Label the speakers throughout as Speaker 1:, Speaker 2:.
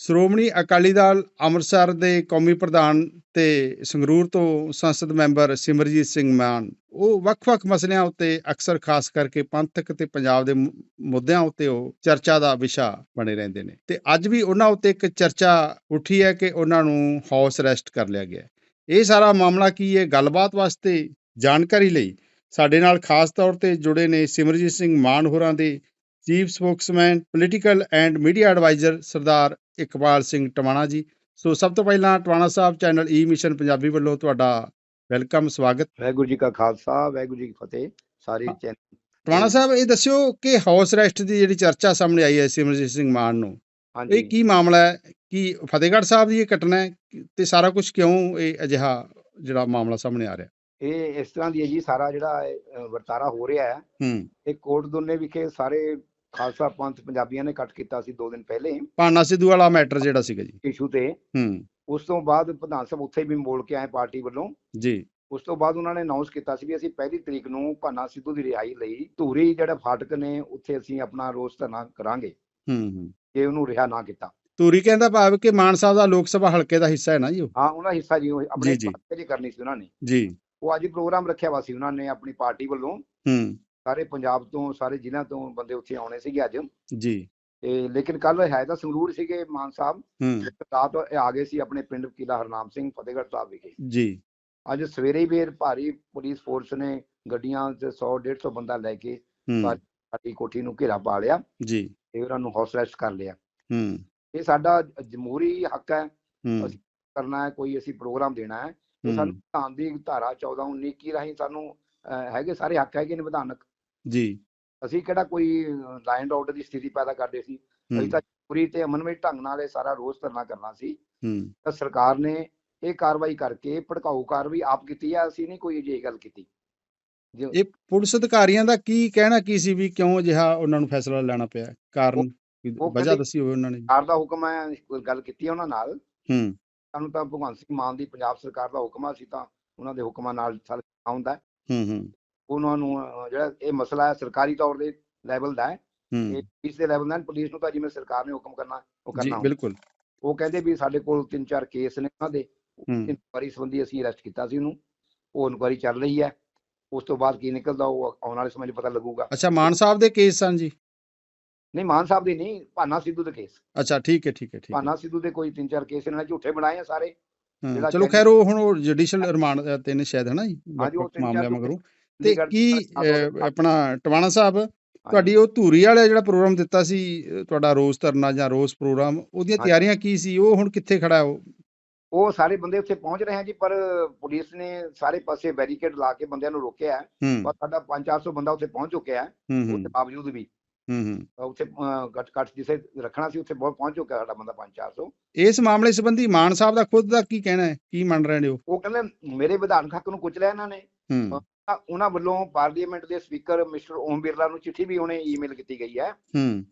Speaker 1: ਸ਼੍ਰੋਮਣੀ ਅਕਾਲੀ ਦਲ ਅੰਮ੍ਰਿਤਸਰ ਦੇ ਕੌਮੀ ਪ੍ਰਧਾਨ ਤੇ ਸੰਗਰੂਰ ਤੋਂ ਸੰਸਦ ਮੈਂਬਰ ਸਿਮਰਜੀਤ ਸਿੰਘ ਮਾਨ। ਉਹ ਵੱਖ-ਵੱਖ ਮਸਲਿਆਂ ਉੱਤੇ ਅਕਸਰ ਖਾਸ ਕਰਕੇ ਪੰਥਕ ਤੇ ਪੰਜਾਬ ਦੇ ਮੁੱਦਿਆਂ ਉੱਤੇ ਉਹ ਚਰਚਾ ਦਾ ਵਿਸ਼ਾ ਬਣੇ ਰਹਿੰਦੇ ਨੇ। ਤੇ ਅੱਜ ਵੀ ਉਹਨਾਂ ਉੱਤੇ ਇੱਕ ਚਰਚਾ ਉੱਠੀ ਹੈ ਕਿ ਉਹਨਾਂ ਨੂੰ ਹਾਊਸ ਅਰੈਸਟ ਕਰ ਲਿਆ ਗਿਆ ਇਹ ਸਾਰਾ ਮਾਮਲਾ ਕੀ ਹੈ? ਗੱਲਬਾਤ ਵਾਸਤੇ ਜਾਣਕਾਰੀ ਲਈ ਸਾਡੇ ਨਾਲ ਖਾਸ ਤੌਰ ਤੇ ਜੁੜੇ ਨੇ ਸਿਮਰਜੀਤ ਸਿੰਘ ਮਾਨ ਹੋਰਾਂ ਦੇ chief spokesman, political and media adviser Sardar Iqbal Singh Tiwana ji. So ਸਭ ਤੋਂ ਪਹਿਲਾਂ Tiwana sahib channel E mission Punjabi ਵੱਲੋਂ ਤੁਹਾਡਾ ਵੈਲਕਮ ਸਵਾਗਤ।
Speaker 2: ਵਾਹਿਗੁਰੂ ਜੀ ਕਾ ਖਾਲਸਾ ਵਾਹਿਗੁਰੂ ਜੀ ਕੀ ਫਤਿਹ ਸਾਰੇ। ਚੈਨਲ
Speaker 1: ਟਵਾਣਾ ਸਾਹਿਬ ਇਹ ਦੱਸਿਓ ਕਿ ਹਾਊਸ ਅਰੈਸਟ ਦੀ ਜਿਹੜੀ ਚਰਚਾ ਸਾਹਮਣੇ ਆਈ ਹੈ ਸਿਮਰਜੀਤ ਸਿੰਘ ਮਾਨ ਨੂੰ। ਇਹ ਕੀ ਮਾਮਲਾ ਹੈ? ਕੀ ਫਤਿਹਗੜ੍ਹ ਸਾਹਿਬ ਦੀ ਇਹ ਘਟਨਾ ਹੈ? ਤੇ ਸਾਰਾ ਕੁਝ ਕਿਉਂ ਇਹ ਅਜਿਹਾ ਜਿਹੜਾ ਮਾਮਲਾ ਸਾਹਮਣੇ ਆ ਰਿਹਾ?
Speaker 2: ਇਹ ਇਸ ਤਰ੍ਹਾਂ ਦੀ ਹੈ ਜੀ ਸਾਰਾ ਜਿਹੜਾ ਵਰਤਾਰਾ ਹੋ ਰਿਹਾ ਹੈ।
Speaker 1: ਹੂੰ।
Speaker 2: ਇਹ ਕੋਟ ਦੋਨੇ ਵਿਖੇ ਸਾਰੇ ਖਾਲਸਾ ਪੰਥ ਪੰਜਾਬੀਆਂ ਨੇ ਇਕੱਠ ਕੀਤਾ ਸੀ 2 ਦਿਨ ਪਹਿਲੇ
Speaker 1: ਪਾਨਾ ਸਿੱਧੂ ਵਾਲਾ ਮੈਟਰ ਜਿਹੜਾ ਸੀਗਾ ਜੀ।
Speaker 2: ਇਸ਼ੂ ਤੇ।
Speaker 1: ਹੂੰ।
Speaker 2: ਉਸ ਤੋਂ ਬਾਅਦ ਪ੍ਰਧਾਨ ਸਾਹਿਬ ਉੱਥੇ ਵੀ ਬੋਲ ਕੇ ਆਏ ਪਾਰਟੀ ਵੱਲੋਂ।
Speaker 1: ਜੀ।
Speaker 2: ਉਸ ਤੋਂ ਬਾਅਦ ਉਹਨਾਂ ਨੇ ਅਨਾਉਂਸ ਕੀਤਾ ਸੀ ਵੀ ਅਸੀਂ ਪਹਿਲੀ ਤਰੀਕ ਨੂੰ ਭਾਨਾ ਸਿੱਧੂ ਦੀ ਰਿਹਾਈ ਲਈ ਧੂਰੀ ਜਿਹੜਾ ਫਾਟਕ ਨੇ ਉੱਥੇ ਅਸੀਂ ਆਪਣਾ ਰੋਸ ਧਰਨਾ ਕਰਾਂਗੇ।
Speaker 1: ਹੂੰ ਹੂੰ।
Speaker 2: ਜੇ ਉਹਨੂੰ ਰਿਹਾ ਨਾ ਕੀਤਾ।
Speaker 1: ਤੂਰੀ ਕਹਿੰਦਾ ਭਾਵ ਕਿ ਮਾਨ ਸਾਹਿਬ ਦਾ ਲੋਕ ਸਭਾ ਹਲਕੇ ਦਾ ਹਿੱਸਾ ਹੈ ਨਾ ਜੀ ਉਹ।
Speaker 2: ਹਾਂ ਉਹਨਾਂ ਹਿੱਸਾ ਜੀ ਆਪਣੇ। ਪਾਰਟੀ ਕਰਨੀ ਸੀ ਉਹਨਾਂ ਨੇ।
Speaker 1: ਜੀ।
Speaker 2: ਉਹ ਅੱਜ ਪ੍ਰੋਗਰਾਮ ਰੱਖਿਆ ਵਾ ਸੀ ਉਹਨਾਂ ਨੇ ਆਪਣੀ ਪਾਰਟੀ ਵੱਲੋਂ।
Speaker 1: ਹੂੰ।
Speaker 2: ਸਾਰੇ ਪੰਜਾਬ ਤੋਂ ਸਾਰੇ ਜ਼ਿਲ੍ਹਿਆਂ ਤੋਂ ਬੰਦੇ ਉੱਥੇ ਆਉਣੇ ਸੀਗੇ ਅੱਜ।
Speaker 1: ਜੀ।
Speaker 2: ਤੇ ਲੇਕਿਨ ਕੱਲ ਹੈ ਤਾਂ ਸੰਗਰੂਰ ਸੀਗੇ ਮਾਨ ਸਾਹਿਬ। ਰਾਤ ਆ ਗਏ ਸੀ ਆਪਣੇ ਪਿੰਡ ਕਿਲਾ ਹਰਨਾਮ ਸਿੰਘ ਫਤਿਹਗੜ੍ਹ ਸਾਹਿਬ ਵਿਖੇ।
Speaker 1: ਜੀ।
Speaker 2: ਅੱਜ ਸਵੇਰੇ ਹੀ ਫੇਰ ਭਾਰੀ ਪੁਲਿਸ ਫੋਰਸ ਨੇ ਗੱਡੀਆਂ ਤੇ 100 150 ਬੰਦਾ ਲੈ ਕੇ ਸਾਡੀ ਕੋਠੀ ਨੂੰ ਘੇਰਾ ਪਾ ਲਿਆ
Speaker 1: ਜੀ।
Speaker 2: ਤੇ ਉਹਨਾਂ ਨੂੰ ਹਾਊਸ ਅਰੈਸਟ ਕਰ ਲਿਆ।
Speaker 1: ਹੂੰ।
Speaker 2: ਇਹ ਸਾਡਾ ਜਮਹੂਰੀ ਹੱਕ ਹੈ। ਅਸੀਂ ਕਰਨਾ ਹੈ ਕੋਈ ਅਸੀਂ ਪ੍ਰੋਗਰਾਮ ਦੇਣਾ ਹੈ। ਤੇ ਸਾਨੂੰ ਵਿਧਾਨ ਦੀ ਧਾਰਾ 14 19 ਕੀ ਰਾਹੀਂ ਸਾਨੂੰ ਹੈਗੇ ਸਾਰੇ ਹੱਕ ਹੈਗੇ ਨੇ ਵਿਧਾਨਕ।
Speaker 1: ਜੀ।
Speaker 2: ਅਸੀਂ ਕਿਹੜਾ ਕੋਈ ਲਾਈਨ ਆਰਡਰ ਦੀ ਸਥਿਤੀ ਪੈਦਾ ਕਰਦੇ ਸੀ। ਅਸੀਂ ਤਾਂ ਪੂਰੀ ਤੇ ਅਮਨਮਈ ਢੰਗ ਨਾਲ ਇਹ ਸਾਰਾ ਰੋਸ ਧਰਨਾ ਕਰਨਾ ਸੀ।
Speaker 1: ਹੂੰ।
Speaker 2: ਤਾਂ ਸਰਕਾਰ ਨੇ ਇਹ ਕਾਰਵਾਈ ਕਰਕੇ ਭੜਕਾਊ ਕਾਰਵਾਈ ਆਪ ਕੀਤੀ ਹੈ ਅਸੀਂ ਨਹੀਂ ਕੋਈ ਅਜਿਹੀ ਗੱਲ ਕੀਤੀ?
Speaker 1: ਇਹ ਪੁਲਿਸ ਅਧਿਕਾਰੀਆਂ ਦਾ ਕੀ ਕਹਿਣਾ ਕੀ ਸੀ ਵੀ ਕਿਉਂ ਅਜਿਹਾ ਉਹਨਾਂ ਨੂੰ ਫੈਸਲਾ ਲੈਣਾ ਪਿਆ? ਕਾਰਨ ਵਜ੍ਹਾ ਦੱਸੀ ਹੋਵੇ ਉਹਨਾਂ ਨੇ
Speaker 2: ਸਰਕਾਰ ਦਾ ਹੁਕਮ ਹੈ ਕੋਈ ਗੱਲ ਕੀਤੀ ਉਹਨਾਂ ਨਾਲ।
Speaker 1: ਹੂੰ।
Speaker 2: ਸਾਨੂੰ ਤਾਂ ਭਗਵੰਤ ਸਿੰਘ ਮਾਨ ਦੀ ਪੰਜਾਬ ਸਰਕਾਰ ਦਾ ਹੁਕਮ ਆ ਸੀ ਤਾਂ ਉਹਨਾਂ ਦੇ ਹੁਕਮਾਂ ਨਾਲ ਸਾਰਾ ਆਉਂਦਾ ਹੈ।
Speaker 1: ਹੂੰ ਹੂੰ।
Speaker 2: ਉਹਨਾਂ ਨੂੰ ਜਿਹੜਾ ਇਹ ਮਸਲਾ ਹੈ ਸਰਕਾਰੀ ਤੌਰ ਦੇ ਲੈਵਲ ਦਾ ਹੈ। ਇਹ ਪੁਲਿਸ ਦੇ ਲੈਵਲ ਦਾ ਨਹੀਂ, ਪੁਲਿਸ ਨੂੰ ਤਾਂ ਜਿਵੇਂ ਸਰਕਾਰ ਨੇ ਹੁਕਮ ਕਰਨਾ ਉਹ
Speaker 1: ਜੀ
Speaker 2: ਕਰਨਾ ਹੁੰਦਾ।
Speaker 1: ਬਿਲਕੁਲ।
Speaker 2: ਉਹ ਕਹਿੰਦੇ ਵੀ ਸਾਡੇ ਕੋਲ ਤਿੰਨ ਚਾਰ ਕੇਸ ਨੇ ਉਹਨਾਂ ਦੇ। ਇਨਕੁਆਰੀ ਸੰਬੰਧੀ ਅਸੀਂ ਅਰੈਸਟ ਕੀਤਾ ਸੀ ਉਹਨੂੰ। ਉਹ ਇਨਕੁਆਰੀ ਚੱਲ ਰਹੀ ਹੈ। ਉਸ ਤੋਂ ਬਾਅਦ ਕੀ ਨਿਕਲਦਾ ਉਹ ਆਉਣ ਵਾਲੇ ਸਮੇਂ 'ਚ ਪਤਾ ਲੱਗੂਗਾ।
Speaker 1: ਅੱਛਾ ਮਾਨ ਸਾਹਿਬ ਦੇ ਕੇਸ ਸਨ ਜੀ?
Speaker 2: ਨਹੀਂ ਮਾਨ ਸਾਹਿਬ ਦੀ ਨਹੀਂ ਭਾਨਾ ਸਿੱਧੂ ਦੇ ਕੇਸ
Speaker 1: ਅੱਛਾ ਠੀਕ ਹੈ ਠੀਕ ਹੈ ਠੀਕ
Speaker 2: ਭਾਨਾ ਸਿੱਧੂ ਦੇ ਕੋਈ ਤਿੰਨ ਚਾਰ ਕੇਸ ਇਹਨਾਂ ਨੇ ਝੂਠੇ ਬਣਾਏ ਆ ਸਾਰੇ।
Speaker 1: ਚਲੋ ਖੈਰ ਉਹ ਹੁਣ ਜੁਡੀਸ਼ੀਅਲ ਰਿਮਾਂਡ ਤੇ ਨੇ ਸ਼ਾਇਦ ਹੈ ਨਾ ਜੀ
Speaker 2: ਲੋਕ
Speaker 1: ਮਗਰੋਂ ਤੇ ਕੀ ਆਪਣਾ ਟਵਾਣਾ ਸਾਹਿਬ ਤੁਹਾਡੀ ਉਹ ਧੂਰੀ ਵਾਲਾ ਜਿਹੜਾ ਪ੍ਰੋਗਰਾਮ ਦਿੱਤਾ ਸੀ ਤੁਹਾਡਾ ਰੋਜ਼ ਧਰਨਾ ਜਾਂ ਰੋਜ਼ ਪ੍ਰੋਗਰਾਮ ਉਹਦੀਆਂ। ਤਿਆਰੀਆਂ ਕੀ ਸੀ? ਉਹ ਹੁਣ ਕਿੱਥੇ ਖੜਾ ਹੈ ਉਹ?
Speaker 2: ਉਹ ਸਾਰੇ ਬੰਦੇ ਉੱਥੇ ਪਹੁੰਚ ਰਹੇ ਆ ਜੀ ਪਰ ਪੁਲਿਸ ਨੇ ਸਾਰੇ ਪਾਸੇ ਬੈਰੀਕੇਡ ਲਾ ਕੇ ਬੰਦਿਆਂ ਨੂੰ ਰੋਕਿਆ ਹੈ। ਪਰ ਸਾਡਾ 5-400 ਬੰਦਾ ਉੱਥੇ ਪਹੁੰਚ ਚੁੱਕਿਆ ਹੈ। ਉਹਦੇ ਬਾਵਜੂਦ ਵੀ।
Speaker 1: ਹੂੰ
Speaker 2: ਉੱਥੇ ਘੱਟ ਘੱਟ ਜਿਸੇ ਰੱਖਣਾ ਸੀ ਉੱਥੇ ਬਹੁਤ ਪਹੁੰਚ ਚੁੱਕਿਆ ਸਾਡਾ ਬੰਦਾ 5-400
Speaker 1: ਇਸ ਮਾਮਲੇ ਸੰਬੰਧੀ ਮਾਨ ਸਾਹਿਬ ਦਾ ਖੁਦ ਦਾ ਕੀ ਕਹਿਣਾ ਹੈ? ਕੀ ਮੰਨ ਰਹੇ ਨੇ ਉਹ?
Speaker 2: ਉਹ ਕਹਿੰਦੇ ਮੇਰੇ ਵਿਧਾਨਕ ਹੱਕ ਨੂੰ ਕੁਚਲਿਆ ਇਹਨਾਂ ਨੇ। ਉਹਨਾਂ ਵੱਲੋਂ ਪਾਰਲੀਮੈਂਟ ਦੇ ਸਪੀਕਰ ਮਿਸਟਰ ਓਮ ਬਿਰਲਾ ਨੂੰ ਚਿੱਠੀ ਵੀ ਉਹਨੇ ਈਮੇਲ ਕੀਤੀ ਗਈ ਹੈ।
Speaker 1: ਹੂੰ।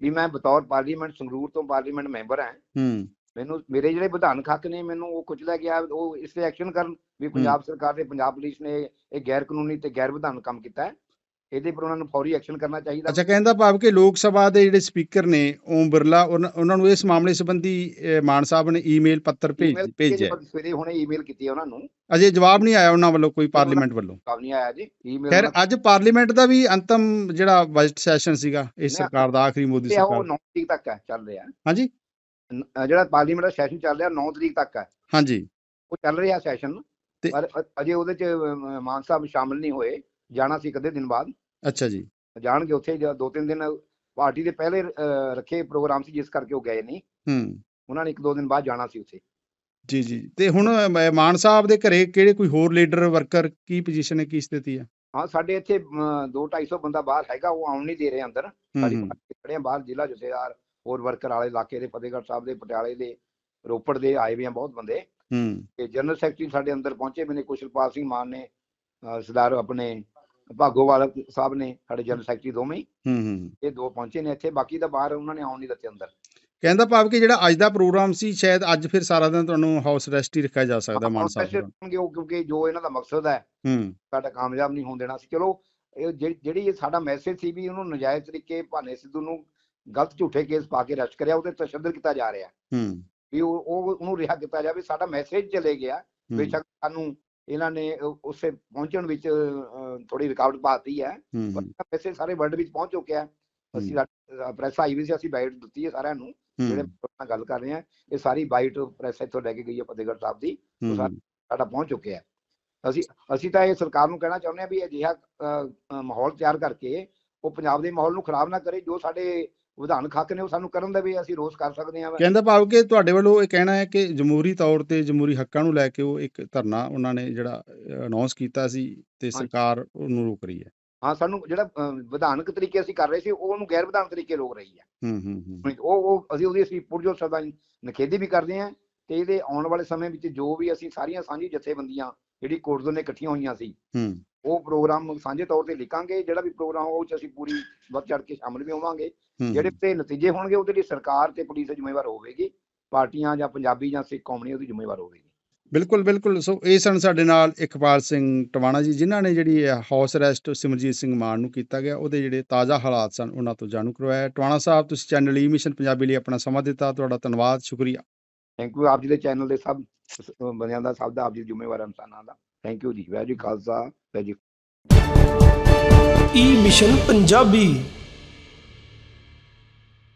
Speaker 2: ਵੀ ਮੈਂ ਬਤੌਰ ਪਾਰਲੀਮੈਂਟ ਸੰਗਰੂਰ ਤੋਂ ਪਾਰਲੀਮੈਂਟ ਮੈਂਬਰ ਹਾਂ।
Speaker 1: ਹੂੰ।
Speaker 2: ਮੈਨੂੰ ਮੇਰੇ ਜਿਹੜੇ ਵਿਧਾਨਕ ਹੱਕ ਨੇ ਮੈਨੂੰ ਉਹ ਕੁਚਲਿਆ ਗਿਆ ਉਹ ਇਸ ਤੇ ਐਕਸ਼ਨ ਕਰਨ ਵੀ ਪੰਜਾਬ ਸਰਕਾਰ ਤੇ ਪੰਜਾਬ ਪੁਲਿਸ ਨੇ ਇਹ ਗੈਰ ਕਾਨੂੰਨੀ ਤੇ ਗੈਰ ਵਿਧਾਨਕ ਕੰਮ ਕੀਤਾ ਹੈ। ਇਹਦੇ ਪਰ ਉਹਨਾਂ ਨੂੰ ਫੌਰੀ ਐਕਸ਼ਨ ਕਰਨਾ ਚਾਹੀਦਾ।
Speaker 1: ਅੱਛਾ ਕਹਿੰਦਾ ਭਾਵ ਕਿ ਲੋਕ ਸਭਾ ਦੇ ਜਿਹੜੇ ਸਪੀਕਰ ਨੇ ਓਮ ਬਿਰਲਾ ਉਹਨਾਂ ਨੂੰ ਇਸ ਮਾਮਲੇ ਸੰਬੰਧੀ ਮਾਨ ਸਾਹਿਬ ਨੇ ਈਮੇਲ ਪੱਤਰ ਭੇਜ ਭੇਜਿਆ।
Speaker 2: ਸਵੇਰੇ ਹੁਣੇ ਈਮੇਲ ਕੀਤੀ ਹੈ ਉਹਨਾਂ ਨੂੰ।
Speaker 1: ਅਜੇ ਜਵਾਬ ਨਹੀਂ ਆਇਆ ਉਹਨਾਂ ਵੱਲੋਂ ਕੋਈ ਪਾਰਲੀਮੈਂਟ ਵੱਲੋਂ।
Speaker 2: ਜਵਾਬ ਨਹੀਂ ਆਇਆ ਜੀ ਈਮੇਲ
Speaker 1: ਖੈਰ ਅੱਜ ਪਾਰਲੀਮੈਂਟ ਦਾ ਵੀ ਅੰਤਮ ਜਿਹੜਾ ਬਜਟ ਸੈਸ਼ਨ ਸੀਗਾ ਇਸ ਸਰਕਾਰ ਦਾ ਆਖਰੀ ਮੋਦੀ
Speaker 2: ਉਹ
Speaker 1: ਸਰਕਾਰ
Speaker 2: 9 ਤਰੀਕ ਤੱਕ ਹੈ ਚੱਲ ਰਿਹਾ।
Speaker 1: ਹਾਂਜੀ?
Speaker 2: ਜਿਹੜਾ ਪਾਰਲੀਮੈਂਟ ਦਾ ਸੈਸ਼ਨ ਚੱਲ ਰਿਹਾ 9 ਤਰੀਕ ਤੱਕ ਹੈ।
Speaker 1: ਹਾਂਜੀ।
Speaker 2: ਉਹ ਚੱਲ ਰਿਹਾ ਸੈਸ਼ਨ। ਪਰ ਅਜੇ ਉਹਦੇ ਚ ਮਾਨ ਸਾਹਿਬ ਸ਼ਾਮਲ ਨਹੀਂ ਹੋਏ ਜਾਣਾ ਸੀ ਕਦੇ ਦਿਨ ਬਾਅਦ।
Speaker 1: ਅੱਛਾ ਜੀ।
Speaker 2: ਜਾਣਗੇ ਉੱਥੇ ਜਾਂ ਦੋ ਤਿੰਨ ਦਿਨ ਪਾਰਟੀ ਦੇ ਪਹਿਲੇ ਰੱਖੇ ਪ੍ਰੋਗਰਾਮ ਸੀ ਜਿਸ ਕਰਕੇ ਉਹ ਗਏ ਨਹੀਂ।
Speaker 1: ਹੂੰ। ਉਹਨਾਂ
Speaker 2: ਨੇ ਇੱਕ ਦੋ ਦਿਨ ਬਾਅਦ ਜਾਣਾ ਸੀ ਉੱਥੇ।
Speaker 1: ਜੀ ਜੀ। ਤੇ ਹੁਣ ਅਹ, ਮਾਨ ਸਾਹਿਬ ਦੇ ਘਰੇ ਕਿਹੜੇ ਕੋਈ ਹੋਰ ਲੀਡਰ ਵਰਕਰ ਕੀ ਪੋਜੀਸ਼ਨ ਹੈ ਕੀ ਸਥਿਤੀ ਹੈ?
Speaker 2: ਹਾਂ ਸਾਡੇ ਇੱਥੇ 2 250 ਬੰਦਾ ਬਾਹਰ ਹੈਗਾ ਉਹ ਆਉਣ ਨਹੀਂ ਦੇ ਰਹੇ ਅੰਦਰ।
Speaker 1: ਹੂੰ
Speaker 2: ਸਾਡੀ
Speaker 1: ਹੂੰ।
Speaker 2: ਪਾਰਟੀ ਖੜੇ ਆ ਬਾਹਰ ਜ਼ਿਲ੍ਹਾ ਜਥੇਦਾਰ ਹੋਰ ਵਰਕਰ ਵਾਲੇ ਇਲਾਕੇ ਦੇ ਫਤਿਹਗੜ੍ਹ ਸਾਹਿਬ ਦੇ ਪਟਿਆਲੇ ਦੇ ਰੋਪੜ ਦੇ ਆਏ ਵੀ ਆ ਬਹੁਤ ਬੰਦੇ।
Speaker 1: ਹੂੰ।
Speaker 2: ਤੇ ਜਨਰਲ ਸੈਕਟਰੀ ਸਾਡੇ ਅੰਦਰ ਪਹੁੰਚੇ ਵੀ ਨੇ ਕੁਸ਼ਲਪਾਲ ਸਿੰਘ ਮਾਨ ਨੇ ਸਰਦਾਰ ਆਪਣੇ ਭਾਗੋਵਾਲ ਸਾਹਿਬ ਨੇ ਸਾਡੇ ਜਨਰਲ ਸੈਕਟਰੀ ਦੋਵੇਂ ਹੀ।
Speaker 1: ਹੂੰ ਹੂੰ
Speaker 2: ਇਹ ਦੋ ਪਹੁੰਚੇ ਨੇ ਇੱਥੇ ਬਾਕੀ ਤਾਂ ਬਾਹਰ ਉਹਨਾਂ ਨੇ ਆਉਣ ਨਹੀਂ ਦਿੱਤੇ ਅੰਦਰ।
Speaker 1: ਕਹਿੰਦਾ ਭਾਵ ਕਿ ਜਿਹੜਾ ਅੱਜ ਦਾ ਪ੍ਰੋਗਰਾਮ ਸੀ ਸ਼ਾਇਦ ਅੱਜ ਫਿਰ ਸਾਰਾ ਦਿਨ ਤੁਹਾਨੂੰ ਹਾਊਸ ਅਰੈਸਟ ਹੀ ਰੱਖਿਆ ਜਾ ਸਕਦਾ ਮਾਨ ਸਾਹਿਬ
Speaker 2: ਕਿਉਂਕਿ ਜੋ ਇਹਨਾਂ ਦਾ ਮਕਸਦ ਹੈ
Speaker 1: ਹੂੰ।
Speaker 2: ਸਾਡਾ ਕਾਮਯਾਬ ਨਹੀਂ ਹੋਣ ਦੇਣਾ ਸੀ। ਚਲੋ ਇਹ ਜਿਹੜੀ ਇਹ ਸਾਡਾ ਮੈਸੇਜ ਸੀ ਵੀ ਉਹਨੂੰ ਨਜਾਇਜ਼ ਤਰੀਕੇ ਭਾਨੇ ਸਿੱਧੂ ਨੂੰ ਗਲਤ ਝੂਠੇ ਕੇਸ ਪਾ ਕੇ ਅਰੈਸਟ ਕਰਿਆ ਉਹਦੇ ਤਸ਼ੱਦਦ ਕੀਤਾ ਜਾ ਰਿਹਾ।
Speaker 1: ਹੂੰ।
Speaker 2: ਵੀ ਉਹ ਉਹ- ਉਹਨੂੰ ਰਿਹਾ ਕੀਤਾ ਜਾਵੇ ਸਾਡਾ ਮੈਸੇਜ ਚਲੇ ਗਿਆ ਬੇਸ਼ੱਕ ਸਾਨੂੰ ਇਹਨਾਂ ਨੇ ਉਸੇ ਪਹੁੰਚਣ ਵਿੱਚ ਥੋੜੀ ਰੁਕਾਵਟ ਪਾਤੀ ਹੈ।
Speaker 1: ਹੂੰ,
Speaker 2: ਪਰ
Speaker 1: ਹੂੰ,
Speaker 2: ਮੈਸੇਜ ਸਾਰੇ ਵਰਲਡ ਵਿੱਚ ਪਹੁੰਚ ਚੁੱਕਿਆ ਅਸੀਂ ਪ੍ਰੈਸ ਆਈ ਵੀ ਸੀ ਅਸੀਂ ਬਾਈਟ ਦਿੱਤੀ ਹੈ ਸਾਰਿਆਂ ਨੂੰ। ਜਿਹੜੇ
Speaker 1: ਹੂੰ,
Speaker 2: ਨਾਲ ਗੱਲ ਕਰ ਰਹੇ ਆ ਇਹ ਸਾਰੀ ਬਾਈਟ ਪ੍ਰੈਸ ਇੱਥੋਂ ਲੈ ਕੇ ਗਈ ਹੈ ਫਤਿਹਗੜ੍ਹ ਸਾਹਿਬ ਦੀ।
Speaker 1: ਹੂੰ,
Speaker 2: ਸਾਡਾ ਪਹੁੰਚ ਚੁੱਕਿਆ ਹੈ ਅਸੀਂ ਅਸੀਂ ਤਾਂ ਇਹ ਸਰਕਾਰ ਨੂੰ ਕਹਿਣਾ ਚਾਹੁੰਦੇ ਹਾਂ ਵੀ ਅਜਿਹਾ ਮਾਹੌਲ ਤਿਆਰ ਕਰਕੇ ਉਹ ਪੰਜਾਬ ਦੇ ਮਾਹੌਲ ਨੂੰ ਖਰਾਬ ਨਾ ਕਰੇ ਜੋ ਸਾਡੇ ਵਿਧਾਨਕ ਹੱਕ ਨੇ ਉਹ ਸਾਨੂੰ ਕਰਨ ਦੇਵੇ ਅਸੀਂ ਰੋਸ ਕਰ ਸਕਦੇ ਹਾਂ
Speaker 1: ਕਹਿੰਦਾ ਭਾਵ ਕਿ ਤੁਹਾਡੇ ਵੱਲੋਂ ਇਹ ਕਹਿਣਾ ਹੈ ਕਿ ਜਮਹੂਰੀ ਤੌਰ ਤੇ ਜਮਹੂਰੀ ਹੱਕਾਂ ਨੂੰ ਲੈ ਕੇ ਉਹ ਇੱਕ ਧਰਨਾ ਉਹਨਾਂ ਨੇ ਜਿਹੜਾ ਅਨਾਉਂਸ ਕੀਤਾ ਸੀ ਤੇ ਸਰਕਾਰ ਉਹਨੂੰ ਰੋਕ ਰਹੀ ਹੈ।
Speaker 2: ਹਾਂ ਸਾਨੂੰ ਜਿਹੜਾ ਵਿਧਾਨਕ ਤਰੀਕੇ ਅਸੀਂ ਕਰ ਰਹੇ ਸੀ ਉਹ ਉਹਨੂੰ ਗੈਰ ਵਿਧਾਨਕ ਤਰੀਕੇ ਰੋਕ ਰਹੀ ਹੈ।
Speaker 1: ਹੂੰ ਹੂੰ ਹੂੰ।
Speaker 2: ਉਹ ਉਹ ਅਸੀਂ ਉਹਦੀ ਅਸੀਂ ਪੁਰਜੋ ਸਦਾ ਨਖੇਦੀ ਵੀ ਕਰਦੇ ਹਾਂ ਤੇ ਇਹਦੇ ਆਉਣ ਵਾਲੇ ਸਮੇਂ ਵਿੱਚ ਜੋ ਵੀ ਅਸੀਂ ਸਾਰੀਆਂ ਸਾਂਝੀ ਜਥੇਬੰਦੀਆਂ ਜਿਹੜੀ ਕੋਰਟ ਨੇ ਇਕੱਠੀਆਂ ਹੋਈਆਂ ਸੀ
Speaker 1: ਹੂੰ।
Speaker 2: ਉਹ ਪ੍ਰੋਗਰਾਮ ਸਾਂਝੇ ਤੌਰ ਤੇ ਲਿਖਾਂਗੇ ਜਿਹੜਾ ਵੀ ਪ੍ਰੋਗਰਾਮ ਹੋਊ ਉਹ ਚ ਅਸੀਂ ਪੂਰੀ ਵੱਧ ਚੜ ਕੇ ਸ਼ਾਮਲ ਵੀ ਹੋਵਾਂਗੇ। ਜਿਹੜੇ ਤੇ ਨਤੀਜੇ ਹੋਣਗੇ ਉਹਦੇ ਲਈ ਸਰਕਾਰ ਤੇ ਪੁਲਿਸ ਜ਼ਿੰਮੇਵਾਰ ਹੋਵੇਗੀ ਪਾਰਟੀਆਂ ਜਾਂ ਪੰਜਾਬੀ ਜਾਂ ਸਿੱਖ ਕੌਮ ਨਹੀਂ ਉਹਦੀ ਜ਼ਿੰਮੇਵਾਰ ਹੋਵੇਗੀ।
Speaker 1: ਬਿਲਕੁਲ ਬਿਲਕੁਲ। ਸੋ ਇਹ ਸਨ ਸਾਡੇ ਨਾਲ ਇਕਬਾਲ ਸਿੰਘ ਟਵਾਣਾ ਜੀ ਜਿਨ੍ਹਾਂ ਨੇ ਜਿਹੜੀ ਹਾਊਸ ਅਰੈਸਟ ਸਿਮਰਜੀਤ ਸਿੰਘ ਮਾਨ ਨੂੰ ਕੀਤਾ ਗਿਆ ਉਹਦੇ ਜਿਹੜੇ ਤਾਜ਼ਾ ਹਾਲਾਤ ਸਨ ਉਹਨਾਂ ਤੋਂ ਜਾਣੂ ਕਰਵਾਇਆ। ਟਵਾਣਾ ਸਾਹਿਬ ਤੁਸੀਂ ਚੈਨਲ ਈ ਮਿਸ਼ਨ ਪੰਜਾਬੀ ਲਈ ਆਪਣਾ ਸਮਾਂ ਦਿੱਤਾ ਤੁਹਾਡਾ ਧੰਨਵਾਦ ਸ਼ੁਕਰੀਆ।
Speaker 2: ਥੈਂਕ ਯੂ ਆਪ ਜੀ ਦੇ ਚੈਨਲ ਦੇ ਸਭ ਬੰਦਿਆਂ ਦਾ ਸਭ ਦਾ ਆਪ ਜੀ ਜ਼ਿੰਮੇਵਾਰ ਇਨਸਾਨਾਂ ਦਾ। ਥੈਂਕ ਯੂ ਜੀ very Khalsa very
Speaker 3: E mission Punjabi